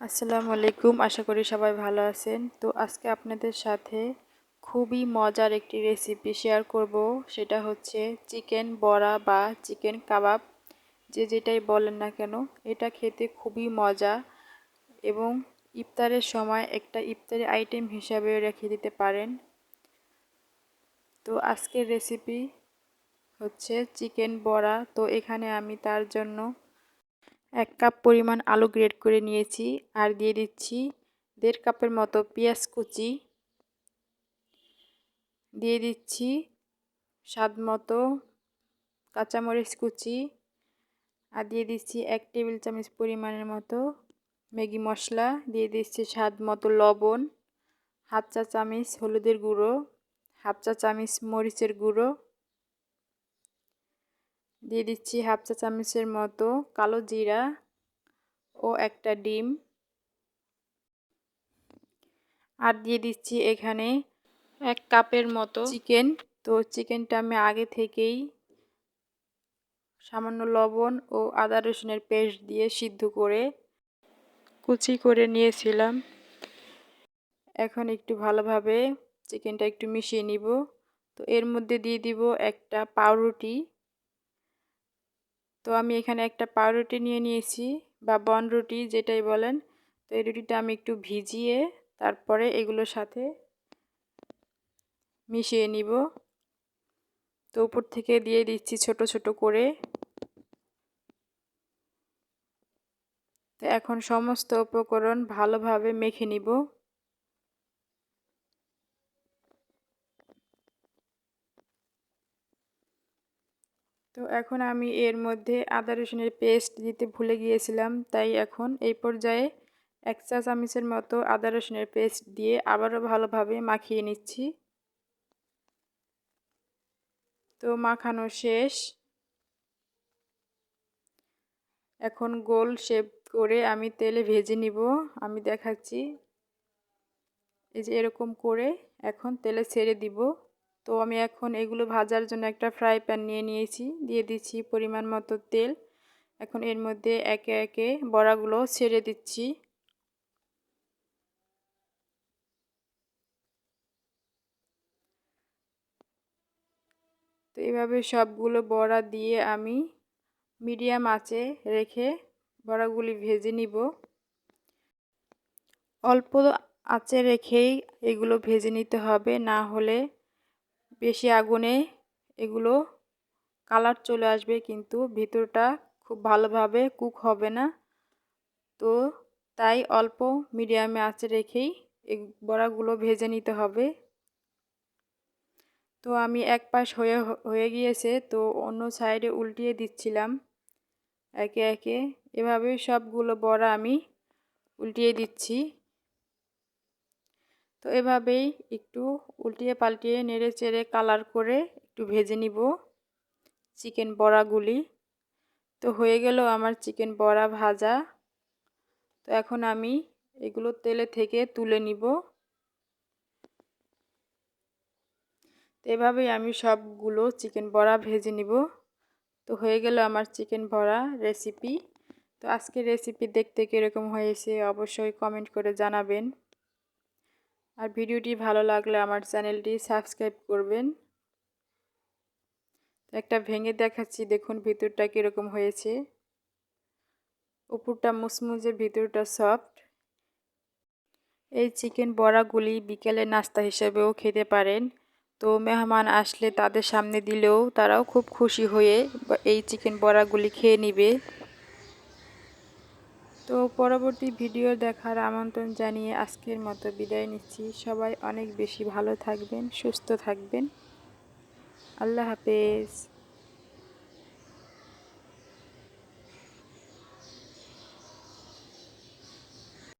আসসালামু আলাইকুম। আশা করি সবাই ভালো আছেন। তো আজকে আপনাদের সাথে খুবই মজার একটি রেসিপি শেয়ার করব। সেটা হচ্ছে চিকেন বড়া বা চিকেন কাবাব। যে যেটাই বলেন না কেন, এটা খেতে খুবই মজা এবং ইফতারের সময় একটা ইফতারি আইটেম হিসাবে রেখে দিতে পারেন। তো আজকের রেসিপি হচ্ছে চিকেন বড়া। তো এখানে আমি তার জন্য এক কাপ পরিমাণ আলু গ্রেড করে নিয়েছি আর দিয়ে দিচ্ছি দেড় কাপের মতো পেঁয়াজ কুচি। দিয়ে দিচ্ছি স্বাদ মতো কাঁচামরিচ কুচি আর দিয়ে দিচ্ছি এক টেবিল চামচ পরিমাণের মতো ম্যাগি মশলা। দিয়ে দিচ্ছি স্বাদ মতো লবণ, হাফ চা চামচ হলুদের গুঁড়ো, হাফ চা চামচ মরিচের গুঁড়ো দিয়ে দিচ্ছি হাফ চা চামচের মতো কালো জিরা ও একটা ডিম। আর দিয়ে দিচ্ছি এখানে এক কাপের মতো চিকেন। তো চিকেনটা আমি আগে থেকেই সামান্য লবণ ও আদা রসুনের পেস্ট দিয়ে সিদ্ধ করে কুচি করে নিয়েছিলাম। এখন একটু ভালোভাবে চিকেনটা একটু মিশিয়ে নিব। তো এর মধ্যে দিয়ে দিব একটা পাউরুটি। তো আমি এখানে একটা পাউরুটি নিয়ে নিয়েছি বা বন রুটি যেটাই বলেন। তো এই রুটিটা আমি একটু ভিজিয়ে তারপরে এগুলোর সাথে মিশিয়ে নিব। তো উপর থেকে দিয়ে দিচ্ছি ছোট ছোট করে। তো এখন সমস্ত উপকরণ ভালোভাবে মেখে নিব। তো এখন আমি এর মধ্যে আদা রসুনের পেস্ট দিতে ভুলে গিয়েছিলাম, তাই এখন এই পর্যায়ে এক চা চামচের মতো আদা রসুনের পেস্ট দিয়ে আবারও ভালোভাবে মাখিয়ে নিচ্ছি। তো মাখানো শেষ। এখন গোল শেপ করে আমি তেলে ভেজে নিব, আমি দেখাচ্ছি। এই যে এরকম করে এখন তেলে ছেড়ে দিব। তো আমি এখন এগুলো ভাজার জন্য একটা ফ্রাই প্যান নিয়ে নিয়েছি। দিয়ে দিচ্ছি পরিমাণ মতো তেল। এখন এর মধ্যে একে একে বড়াগুলো ছেড়ে দিচ্ছি। তো এভাবে সবগুলো বড়া দিয়ে আমি মিডিয়াম আঁচে রেখে বড়াগুলি ভেজে নিব। অল্প আঁচে রেখেই এগুলো ভেজে নিতে হবে, না হলে বেশি আগুনে এগুলো কালার চলে আসবে, কিন্তু ভিতরটা খুব ভালোভাবে কুক হবে না। তো তাই অল্প মিডিয়ামে আঁচে রেখেই এই বড়াগুলো ভেজে নিতে হবে। তো আমি এক পাশ হয়ে হয়ে গিয়েছে, তো অন্য সাইডে উল্টিয়ে দিচ্ছিলাম। একে একে এভাবে সবগুলো বড়া আমি উল্টিয়ে দিচ্ছি। তো এভাবেই একটু উল্টিয়ে পাল্টিয়ে নেড়ে চেড়ে কালার করে একটু ভেজে নিব চিকেন বড়াগুলি। তো হয়ে গেল আমার চিকেন বড়া ভাজা। তো এখন আমি এগুলো তেলে থেকে তুলে নিব। তো এভাবেই আমি সবগুলো চিকেন বড়া ভেজে নিব। তো হয়ে গেল আমার চিকেন বড়া রেসিপি। তো আজকের রেসিপি দেখতে কীরকম হয়েছে অবশ্যই কমেন্ট করে জানাবেন। আর ভিডিওটি ভালো লাগলে আমার চ্যানেলটি সাবস্ক্রাইব করবেন। একটা ভেঙে দেখাচ্ছি, দেখুন ভিতরটা কীরকম হয়েছে। উপরটা মুসমুজে ভিতরটা সফট। এই চিকেন বড়াগুলি বিকেলে নাস্তা হিসেবেও খেতে পারেন। তো মেহমান আসলে তাদের সামনে দিলেও তারাও খুব খুশি হয়ে এই চিকেন বড়াগুলি খেয়ে নিবে। তো পরবর্তী ভিডিও দেখার আমন্ত্রণ জানিয়ে আজকের মতো বিদায় নিচ্ছি। সবাই অনেক বেশি ভালো থাকবেন, সুস্থ থাকবেন। আল্লাহ হাফেজ।